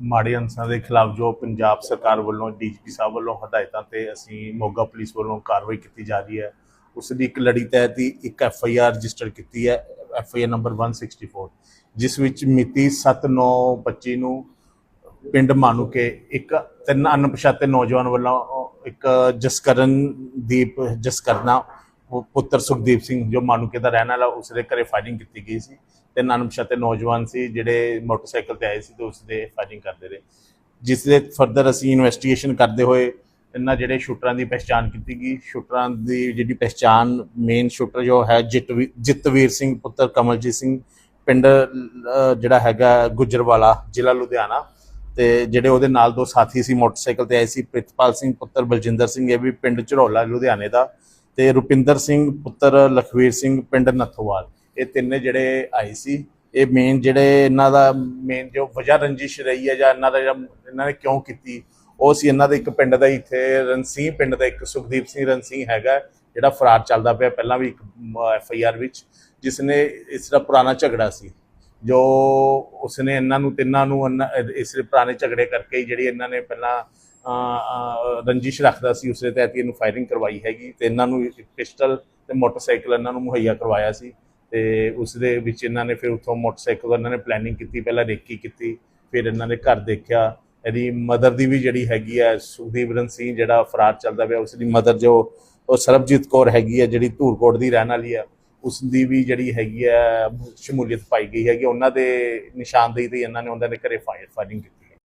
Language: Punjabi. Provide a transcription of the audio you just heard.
ਮਾੜੇ ਅਨਸਰਾਂ ਦੇ ਖਿਲਾਫ ਜੋ ਪੰਜਾਬ ਸਰਕਾਰ ਵੱਲੋਂ, ਡੀਜੀਪੀ ਸਾਹਿਬ ਵੱਲੋਂ ਹਦਾਇਤਾਂ ਤੇ ਅਸੀਂ ਮੋਗਾ ਪੁਲਿਸ ਵੱਲੋਂ ਕਾਰਵਾਈ ਕੀਤੀ ਜਾ ਰਹੀ ਹੈ, ਉਸ ਦੀ ਇੱਕ ਲੜੀ ਤਹਿਤ ਹੀ ਇੱਕ ਐਫ ਆਈ ਆਰ ਰਜਿਸਟਰ ਕੀਤੀ ਹੈ, ਐਫ ਆਈ ਆਰ ਨੰਬਰ 164 ਜਿਸ ਵਿੱਚ ਮਿਤੀ 7/9/25 ਨੂੰ ਪਿੰਡ ਮਾਨੂਕੇ ਇੱਕ ਤਿੰਨ ਅਣਪਛਾਤੇ ਨੌਜਵਾਨ ਵੱਲੋਂ ਇੱਕ ਜਸਕਰਨ ਦੀਪ, ਜਸਕਰਨਾ ਪੁੱਤਰ ਸੁਖਦੀਪ ਸਿੰਘ ਜੋ ਮਾਨੂਕੇ ਦਾ ਰਹਿਣ ਵਾਲਾ ਉਸ ਦੇ ਘਰੇ ਫਾਇਰਿੰਗ ਕੀਤੀ ਗਈ ਸੀ ਤਿੰਨ ਅਣਪਛਾਤੇ ਨੌਜਵਾਨ ਸੀ, ਜਿਹੜੇ ਮੋਟਰਸਾਈਕਲ ਤੇ ਆਏ ਸੀ ਤੇ ਉਸ ਦੇ ਫਾਇਰਿੰਗ ਕਰਦੇ ਰਹੇ। ਜਿਸ ਦੇ ਫਰਦਰ ਅਸੀਂ ਇਨਵੈਸਟੀਗੇਸ਼ਨ ਕਰਦੇ ਹੋਏ, ਇਹਨਾਂ ਜਿਹੜੇ ਸ਼ੂਟਰਾਂ ਦੀ ਪਛਾਣ ਕੀਤੀ ਗਈ, ਸ਼ੂਟਰਾਂ ਦੀ ਜਿਹੜੀ ਪਛਾਣ ਮੇਨ ਸ਼ੂਟਰ ਜੋ ਹੈ, ਜਿਤਵੀ- ਜਿਤਵੀਰ ਸਿੰਘ, ਪੁੱਤਰ ਕਮਲਜੀਤ ਸਿੰਘ, ਪਿੰਡ ਜਿਹੜਾ ਹੈਗਾ ਗੁਜਰਵਾਲਾ, ਜ਼ਿਲ੍ਹਾ ਲੁਧਿਆਣਾ ਤੇ ਜਿਹੜੇ ਉਹਦੇ ਨਾਲ ਦੋ ਸਾਥੀ ਸੀ, ਮੋਟਰਸਾਈਕਲ ਤੇ ਆਏ ਸੀ, ਪ੍ਰਿਤਪਾਲ ਸਿੰਘ, ਪੁੱਤਰ ਬਲਜਿੰਦਰ ਸਿੰਘ, ਇਹ ਵੀ ਪਿੰਡ ਝਰੋਲਾ, ਲੁਧਿਆਣੇ ਦਾ। ਤੇ ਰੁਪਿੰਦਰ ਸਿੰਘ ਪੁੱਤਰ ਲਖਵੀਰ ਸਿੰਘ ਪਿੰਡ ਨੱਥੋਵਾਲ। ਇਹ ਤਿੰਨੇ ਜਿਹੜੇ ਆਏ ਸੀ। ਇਹ ਮੇਨ ਜਿਹੜੇ ਇਹਨਾਂ ਦਾ ਮੇਨ ਜੋ ਵਜ੍ਹਾ ਰੰਜਿਸ਼ ਰਹੀ ਹੈ ਜਾਂ ਇਹਨਾਂ ਦਾ ਜਿਹੜਾ ਇਹਨਾਂ ਨੇ ਕਿਉਂ ਕੀਤੀ, ਉਹ ਸੀ ਇਹਨਾਂ ਦੇ ਇੱਕ ਪਿੰਡ ਦਾ ਹੀ ਇੱਥੇ ਰਣਸੀਂਹ ਪਿੰਡ ਦਾ ਇੱਕ ਸੁਖਦੀਪ ਸਿੰਘ ਰਣਸੀਂਹ ਹੈਗਾ, ਜਿਹੜਾ ਫਰਾਰ ਚੱਲਦਾ ਪਿਆ ਪਹਿਲਾਂ ਵੀ ਇੱਕ ਐਫ ਆਈ ਆਰ ਵਿੱਚ ਜਿਸ ਨੇ ਇਸ ਦਾ ਪੁਰਾਣਾ ਝਗੜਾ ਸੀ। ਜੋ ਉਸਨੇ ਇਹਨਾਂ ਨੂੰ ਤਿੰਨਾਂ ਨੂੰ ਇਹਨਾਂ- ਇਸ ਪੁਰਾਣੇ ਝਗੜੇ ਕਰਕੇ ਹੀ ਜਿਹੜੀ ਇਹਨਾਂ ਨੇ ਪਹਿਲਾਂ ਰੰਜਿਸ਼ ਰੱਖਦਾ ਸੀ ਉਸੇ ਤਹਿਤ ਹੀ ਇਹਨੂੰ ਫਾਇਰਿੰਗ ਕਰਵਾਈ ਹੈਗੀ ਤੇ ਇਹਨਾਂ ਨੂੰ ਪਿਸਟਲ ਤੇ ਮੋਟਰਸਾਈਕਲ ਇਹਨਾਂ ਨੂੰ ਮੁਹੱਈਆ ਕਰਵਾਇਆ ਸੀ ਤੇ ਉਸ ਦੇ ਵਿੱਚ ਇਹਨਾਂ ਨੇ ਫਿਰ ਉੱਥੋਂ ਮੋਟਰਸਾਈਕਲ ਇਹਨਾਂ ਨੇ ਪਲੈਨਿੰਗ ਕੀਤੀ, ਪਹਿਲਾਂ ਰੇਕੀ ਕੀਤੀ, ਫਿਰ ਇਹਨਾਂ ਨੇ ਘਰ ਦੇਖਿਆ। ਇਹਦੀ ਮਦਰ ਦੀ ਵੀ ਜਿਹੜੀ ਹੈਗੀ ਹੈ ਸੁਖਦੀਵਰਨ ਸਿੰਘ ਜਿਹੜਾ ਫਰਾਰ ਚੱਲਦਾ ਪਿਆ ਉਸ ਦੀ ਮਦਰ ਜੋ ਉਹ ਸਰਬਜੀਤ ਕੌਰ ਹੈਗੀ ਹੈ ਜਿਹੜੀ ਧੂਰਕੋਟ ਦੀ ਰਹਿਣ ਵਾਲੀ ਹੈ ਉਸ ਦੀ ਵੀ ਜਿਹੜੀ ਹੈਗੀ ਹੈ ਸ਼ਮੂਲੀਅਤ ਪਾਈ ਗਈ ਹੈਗੀ। ਉਹਨਾਂ ਦੇ ਨਿਸ਼ਾਨਦੇਹੀ ਤੇ ਇਹਨਾਂ ਨੇ ਉਹਨਾਂ ਦੇ ਘਰੇ ਫਾਇਰ ਫਾਇਰਿੰਗ ਕੀਤੀ।